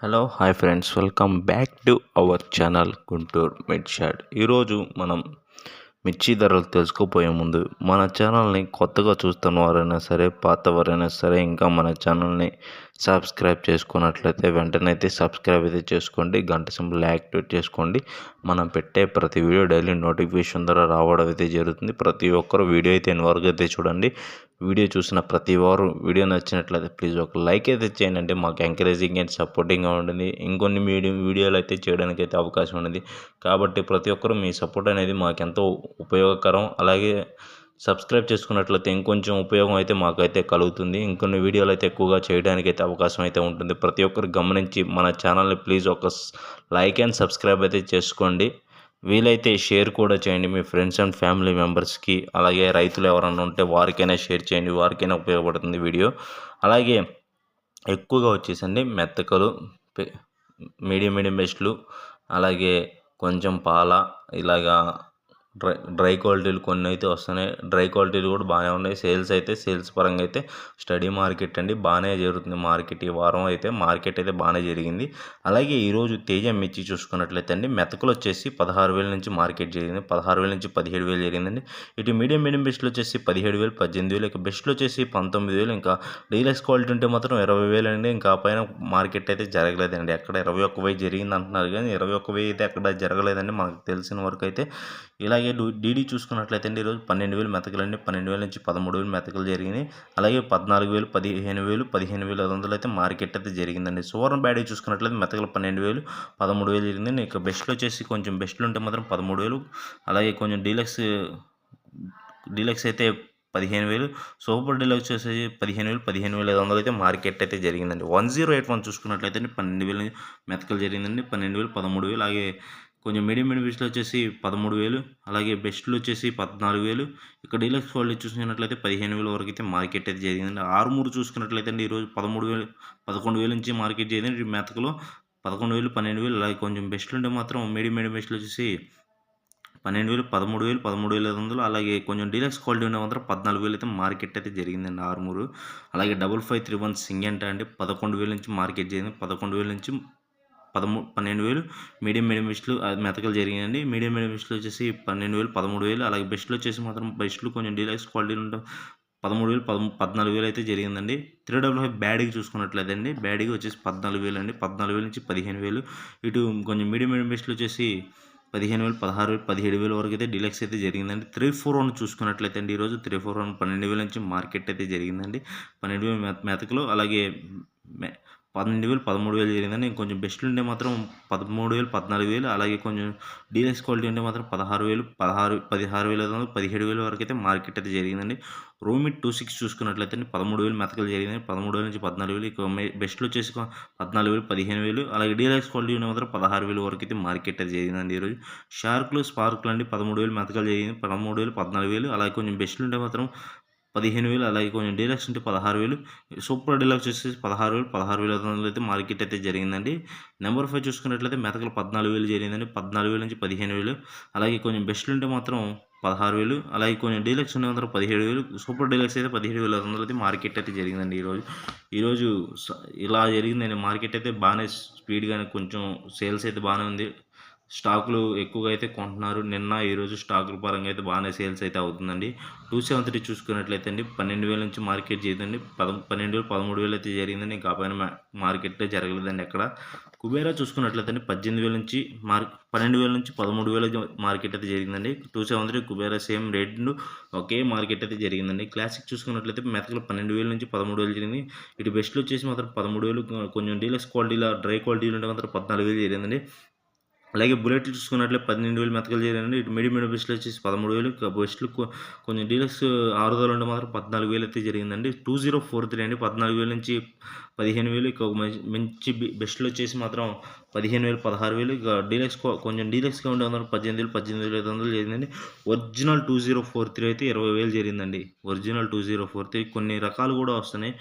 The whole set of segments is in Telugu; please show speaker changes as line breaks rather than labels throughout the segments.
Hello hi friends welcome back to our channel Guntur మిడ్షాట్ ఈరోజు మనం మిర్చి ధరలు తెలుసుకోపోయే ముందు మన ఛానల్ని కొత్తగా చూస్తున్న వారైనా సరే పాత వారైనా సరే ఇంకా మన ఛానల్ని సబ్స్క్రైబ్ చేసుకున్నట్లయితే వెంటనే అయితే సబ్స్క్రైబ్ అయితే చేసుకోండి గంట సింబల్ యాక్టివేట్ చేసుకోండి. మనం పెట్టే ప్రతి వీడియో డైలీ నోటిఫికేషన్ ద్వారా రావడం అయితే జరుగుతుంది. ప్రతి ఒక్కరు వీడియో అయితే ఎన్ని వరకు అయితే చూడండి. వీడియో చూసిన ప్రతి వారు వీడియో నచ్చినట్లయితే ప్లీజ్ ఒక లైక్ అయితే చేయండి. అంటే మాకు ఎంకరేజింగ్ అండ్ సపోర్టింగ్గా ఉంటుంది. ఇంకొన్ని మీడియం వీడియోలు అయితే చేయడానికి అయితే అవకాశం ఉంది కాబట్టి ప్రతి ఒక్కరు మీ సపోర్ట్ అనేది మాకు ఎంతో ఉపయోగకరం. అలాగే సబ్స్క్రైబ్ చేసుకున్నట్లయితే ఇంకొంచెం ఉపయోగం అయితే మాకైతే కలుగుతుంది. ఇంకొన్ని వీడియోలు అయితే ఎక్కువగా చేయడానికి అయితే అవకాశం అయితే ఉంటుంది. ప్రతి ఒక్కరు గమనించి మన ఛానల్ని ప్లీజ్ ఒక లైక్ అండ్ సబ్స్క్రైబ్ అయితే చేసుకోండి. వీలైతే షేర్ కూడా చేయండి మీ ఫ్రెండ్స్ అండ్ ఫ్యామిలీ మెంబర్స్కి. అలాగే రైతులు ఎవరైనా ఉంటే వారికైనా షేర్ చేయండి వారికైనా ఉపయోగపడుతుంది వీడియో. అలాగే ఎక్కువగా వచ్చేసండి మెత్తకలు మీడియం మీడియం బెస్ట్లు. అలాగే కొంచెం పాల ఇలాగా డ్రై డ్రై క్వాలిటీలు కొన్ని అయితే వస్తున్నాయి. డ్రై క్వాలిటీలు కూడా బాగానే ఉన్నాయి. సేల్స్ అయితే సేల్స్ పరంగా అయితే స్టడీ మార్కెట్ అండి బాగానే జరుగుతుంది మార్కెట్. ఈ వారం అయితే మార్కెట్ అయితే బాగానే జరిగింది. అలాగే ఈరోజు తేజ మిర్చి చూసుకున్నట్లయితే అండి మెతకలు వచ్చేసి పదహారు వేల నుంచి మార్కెట్ జరిగింది. పదహారు వేల నుంచి పదిహేడు వేలు జరిగిందండి. ఇటు మీడియం మీడియం బెస్ట్లు వచ్చేసి పదిహేడు వేలు పద్దెనిమిది వేలు. ఇక బెస్ట్లు వచ్చేసి పంతొమ్మిది వేలు. ఇంకా డీలక్స్ క్వాలిటీ ఉంటే మాత్రం ఇరవై వేలు అండి. ఇంకా ఆ పైన మార్కెట్ అయితే జరగలేదండి. అక్కడ ఇరవై ఒక్క వెయ్యి జరిగింది అంటున్నారు కానీ ఇరవై ఒక్క వెయ్యి అయితే అక్కడ జరగలేదండి. మనకు తెలిసిన వరకు అయితే ఇలా అలాగే డీడీ చూసుకున్నట్లయితే అండి ఈరోజు పన్నెండు వేలు మెతకలండి. పన్నెండు వేల నుంచి పదమూడు వేలు మెతకలు జరిగినాయి. అలాగే పద్నాలుగు వేలు పదిహేను వేలు పదిహేను వేల ఐదు వందలు అయితే మార్కెట్ అయితే జరిగిందండి. సువర్ణ బ్యాడీ చూసుకున్నట్లయితే మెతకలు పన్నెండు వేలు పదమూడు వేలు జరిగింది ఇక బెస్ట్లు వచ్చేసి కొంచెం బెస్ట్లు ఉంటే మాత్రం పదమూడు వేలు అలాగే కొంచెం డీలక్స్ డీలక్స్ అయితే పదిహేను వేలు సూపర్ డీలక్స్ వచ్చేసి పదిహేను వేలు పదిహేను వేల ఐదు వందలు అయితే మార్కెట్ అయితే జరిగిందండి. వన్ జీరో ఎయిట్ వన్ చూసుకున్నట్లయితే పన్నెండు వేలు మెతకలు జరిగిందండి. పన్నెండు వేలు పదమూడు వేలు అలాగే కొంచెం మీడియం బెనిఫిట్స్లో వచ్చేసి పదమూడు వేలు అలాగే బెస్ట్లు వచ్చేసి పద్నాలుగు వేలు. ఇక్కడ డీలక్స్ క్వాలిటీ చూసుకున్నట్లయితే పదిహేను వేల వరకు అయితే మార్కెట్ అయితే జరిగిందండి. ఆరుమూరు చూసుకున్నట్లయితే అండి ఈరోజు పదమూడు వేలు పదకొండు వేల నుంచి మార్కెట్ జరిగింది మెతకలో పదకొండు వేలు పన్నెండు వేలు అలాగే కొంచెం బెస్ట్లు ఉంటే మాత్రం మీడియం మీడియం బెస్ట్లు వచ్చేసి పన్నెండు వేలు పదమూడు వేలు పదమూడు వేల ఐదు వందలు అలాగే కొంచెం డీలక్స్ క్వాలిటీ ఉన్న మాత్రం పద్నాలుగు వేలు అయితే మార్కెట్ అయితే జరిగిందండి ఆరుమూరు. అలాగే డబుల్ ఫైవ్ త్రీ వన్ సింగ్ అంటే పదకొండు వేల నుంచి మార్కెట్ జరిగింది. పదకొండు వేల నుంచి పదమూడు పన్నెండు వేలు. మీడియం మీడియం బెస్ట్లు మెతకలు జరిగిందండి మీడియం మీడియం బెస్ట్లు వచ్చేసి పన్నెండు వేలు పదమూడు వేలు. అలాగే బెస్ట్లు వచ్చేసి మాత్రం బెస్ట్లు కొంచెం డీలక్స్ క్వాలిటీ ఉంటాం పదమూడు వేలు పదమూ పద్నాలుగు వేలు అయితే జరిగిందండి. త్రీ డబుల్ ఫైవ్ బ్యాడీకి చూసుకున్నట్లయితే అండి బ్యాడీకి వచ్చేసి పద్నాలుగు వేలు అండి. పద్నాలుగు వేలు నుంచి పదిహేను వేలు. ఇటు కొంచెం మీడియం మీడియం బెస్ట్లు వచ్చేసి పదిహేను వేలు పదహారు వేలు పదిహేడు వేల వరకు అయితే డీలక్స్ అయితే జరిగిందండి. త్రీ ఫోర్ వన్ చూసుకున్నట్లయితే అండి ఈరోజు త్రీ ఫోర్ వన్ పన్నెండు వేల నుంచి మార్కెట్ అయితే జరిగిందండి. పన్నెండు వేల మెత మెతకలు. అలాగే పన్నెండు వేలు పదమూడు వేలు జరిగిందని కొంచెం బెస్ట్లు ఉంటే మాత్రం పదమూడు వేలు పద్నాలుగు వేలు అలాగే కొంచెం డీలెక్స్ క్వాలిటీ ఉంటే మాత్రం పదహారు వేలు పదహారు పదిహారు వేల ఐదు వందలు పదిహేడు వేల వరకు అయితే మార్కెట్ అయితే జరిగిందండి. రోమిట్ టూ సిక్స్ చూసుకున్నట్లయితే పదమూడు వేలు మెతకలు జరిగింది పదమూడు వేల నుంచి పద్నాలుగు వేలు ఇక బెస్ట్లు వచ్చేసి పద్నాలుగు వేలు పదిహేను వేలు అలాగే డీలెక్స్ క్వాలిటీ ఉంటే మాత్రం పదహారు వేలు వరకు అయితే మార్కెట్ అయితే జరిగిందండి ఈరోజు. షార్క్లు స్పార్క్లు అండి పదమూడు వేలు మెతకలు జరిగింది పదమూడు వేలు పద్నాలుగు వేలు అలాగే కొంచెం బెస్ట్లు ఉంటే మాత్రం పదిహేను వేలు అలాగే కొంచెం డీలక్స్ ఉంటే పదహారు వేలు. సూపర్ డీలక్స్ వచ్చేసి పదహారు వేలు పదహారు వేల ఐదు వందలు అయితే మార్కెట్ అయితే జరిగిందండి. నెంబర్ ఫైవ్ చూసుకున్నట్లయితే మెతకలు పద్నాలుగు వేలు జరిగిందండి. పద్నాలుగు వేల నుంచి పదిహేను వేలు. అలాగే కొంచెం బెస్ట్లు ఉంటే మాత్రం పదహారు వేలు. అలాగే కొంచెం డీలక్స్ ఉండే మాత్రం పదిహేడు వేలు. సూపర్ డీలక్స్ అయితే పదిహేడు వేల ఐదు వందలు అయితే మార్కెట్ అయితే జరిగిందండి ఈరోజు. ఈరోజు స- ఇలా జరిగిందండి. మార్కెట్ అయితే బాగానే స్పీడ్గానే కొంచెం సేల్స్ అయితే బాగానే ఉంది. స్టాకులు ఎక్కువగా అయితే కొంటున్నారు. నిన్న ఈరోజు స్టాకుల పరంగా అయితే బాగానే సేల్స్ అయితే అవుతుందండి. టూ సెవెన్ త్రీ చూసుకున్నట్లయితే అండి పన్నెండు వేల నుంచి మార్కెట్ చేయదండి. పద పన్నెండు వేలు పదమూడు వేలు అయితే జరిగిందండి. ఇంకా పైన మార్కెట్ జరగలేదండి ఎక్కడ. కుబేరా చూసుకున్నట్లయితే అండి పద్దెనిమిది వేల నుంచి మార్ పన్నెండు వేల నుంచి పదమూడు వేల మార్కెట్ అయితే జరిగిందండి. Two seven three Kubera same rate ఒకే మార్కెట్ అయితే జరిగిందండి. క్లాసిక్ చూసుకున్నట్లయితే మెతకలు పన్నెండు వేల నుంచి పదమూడు వేలు జరిగింది. ఇటు బెస్ట్లు వచ్చేసి మాత్రం పదమూడు వేలు కొంచెం డీలక్స్ క్వాలిటీలో డ్రై క్వాలిటీలు ఉంటే మాత్రం పద్నాలుగు వేలు జరిగిందండి. అలాగే బుల్లెట్లు చూసుకున్నట్లయితే పన్నెండు వేలు మెతకలు చేయాలండి ఇటు మీడియం మీడియం బెస్ట్లు వచ్చేసి పదమూడు వేలు ఇక బెస్ట్లు కొంచెం డీలక్స్ ఆరు వేలు ఉంటే మాత్రం పద్నాలుగు వేలు అయితే జరిగిందండి. టూ జీరో ఫోర్ త్రీ అండి. పద్నాలుగు వేల నుంచి పదిహేను వేలు ఇక ఒక మంచి- మంచి బెస్ట్లు వచ్చేసి మాత్రం పదిహేను వేలు పదహారు వేలు ఇక డీలక్స్ కొ- కొంచెం డీలక్స్గా ఉండే వందలు పద్దెనిమిది వేలు పద్దెనిమిది వేలు ఐదు వందలు జరిగిందండి. Original two zero four three అయితే ఇరవై వేలు జరిగిందండి. Original two zero four three కొన్ని రకాలు కూడా వస్తున్నాయి.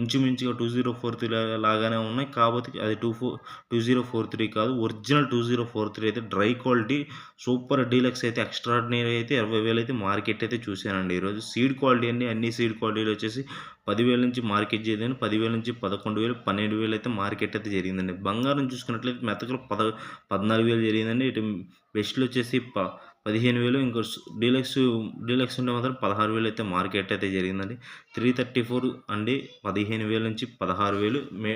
ఇంచుమించుగా టూ జీరో ఫోర్ త్రీ లాగానే ఉన్నాయి. కాకపోతే అది two four two zero four three కాదు. Original two zero four three అయితే డ్రై క్వాలిటీ సూపర్ డీలక్స్ అయితే ఎక్స్ట్రాడినరీ అయితే ఇరవై వేలు అయితే మార్కెట్ అయితే చూశానండి ఈరోజు. సీడ్ క్వాలిటీ అన్ని అన్ని సీడ్ క్వాలిటీలు వచ్చేసి పదివేల నుంచి మార్కెట్ చేయదని పదివేల నుంచి పదకొండు వేలు పన్నెండు వేలు అయితే మార్కెట్ అయితే జరిగిందండి. బంగారం చూసుకున్నట్లయితే మెతకలు పద పద్నాలుగు వేలు జరిగిందండి. ఇటు బెస్ట్లు వచ్చేసి ప పదిహేను వేలు ఇంకో డీలక్స్ డీలక్స్ ఉంటే మాత్రం పదహారు వేలు అయితే మార్కెట్ అయితే జరిగిందండి. త్రీ థర్టీ ఫోర్ అండి పదిహేను వేల నుంచి పదహారు వేలు మే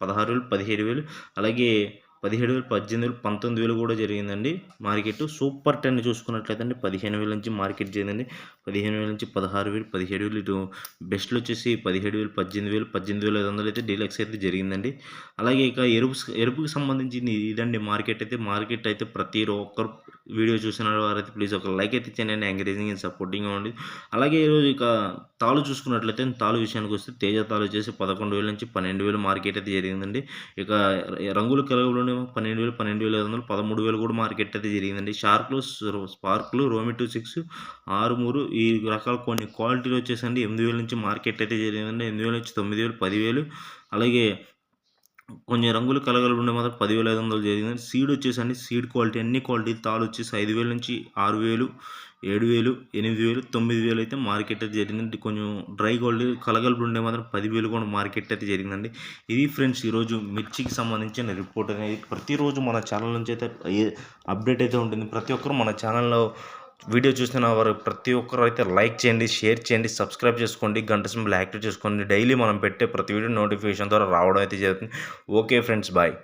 పదహారు వేలు పదిహేడు వేలు అలాగే పదిహేడు వేలు పద్దెనిమిది వేలు పంతొమ్మిది వేలు కూడా జరిగిందండి మార్కెట్. సూపర్ టెన్ చూసుకున్నట్లయితే అండి పదిహేను వేల నుంచి మార్కెట్ జరిగిందండి. పదిహేను వేల నుంచి పదహారు వేలు పదిహేడు వేలు. ఇటు బెస్ట్లు వచ్చేసి పదిహేడు వేలు పద్దెనిమిది వేలు పద్దెనిమిది వేల ఐదు వందలు అయితే డీలక్స్ అయితే జరిగిందండి. అలాగే ఇక ఎరుపు ఎరుపుకి సంబంధించి ఇదండి మార్కెట్ అయితే. మార్కెట్ అయితే ప్రతి ఒక్కరు వీడియో చూసిన వారైతే ప్లీజ్ ఒక లైక్ అయితే చేయండి ఎంకరేజింగ్ అండ్ సపోర్టింగ్గా ఉండి అలాగే ఈరోజు ఇక తాలు చూసుకున్నట్లయితే తాలు విషయానికి వస్తే తేజ తాలు వచ్చేసి పదకొండు వేల నుంచి పన్నెండు వేలు మార్కెట్ అయితే జరిగిందండి. ఇక రంగులు కలగలోనే పన్నెండు వేలు పన్నెండు వేల ఐదు వందలు పదమూడు వేలు కూడా మార్కెట్ అయితే జరిగిందండి. షార్క్లు స్పార్క్లు రోమి టూ సిక్స్ ఆరు మూడు ఈ రకాల కొన్ని క్వాలిటీలు వచ్చేసండి. ఎనిమిది వేల నుంచి మార్కెట్ అయితే జరిగిందండి. ఎనిమిది వేల నుంచి తొమ్మిది వేలు పదివేలు అలాగే కొన్ని రంగులు కలగలు ఉండే మాత్రం పదివేల ఐదు వందలు జరిగింది సీడ్ వచ్చేసండి. సీడ్ క్వాలిటీ అన్ని క్వాలిటీ తాలు వచ్చేసి ఐదు వేల నుంచి ఆరు వేలు ఏడు వేలు ఎనిమిది వేలు తొమ్మిది వేలు అయితే మార్కెట్ అయితే జరిగింది కొంచెం డ్రై క్వాలిటీ కలగలుపు ఉండే మాత్రం పదివేలు కూడా మార్కెట్ అయితే జరిగిందండి. ఇది ఫ్రెండ్స్ ఈరోజు మిర్చికి సంబంధించిన రిపోర్ట్ అనేది. ప్రతిరోజు మన ఛానల్ నుంచి అయితే అప్డేట్ అయితే ఉంటుంది. ప్రతి ఒక్కరు మన ఛానల్లో వీడియో చూసిన వారు ప్రతి ఒక్కరు అయితే లైక్ చేయండి షేర్ చేయండి సబ్స్క్రైబ్ చేసుకోండి గంట సింబల్ యాక్టివ్ చేసుకోండి. డైలీ మనం పెట్టే ప్రతి వీడియో నోటిఫికేషన్ ద్వారా రావడం అయితే జరుగుతుంది. Okay friends bye.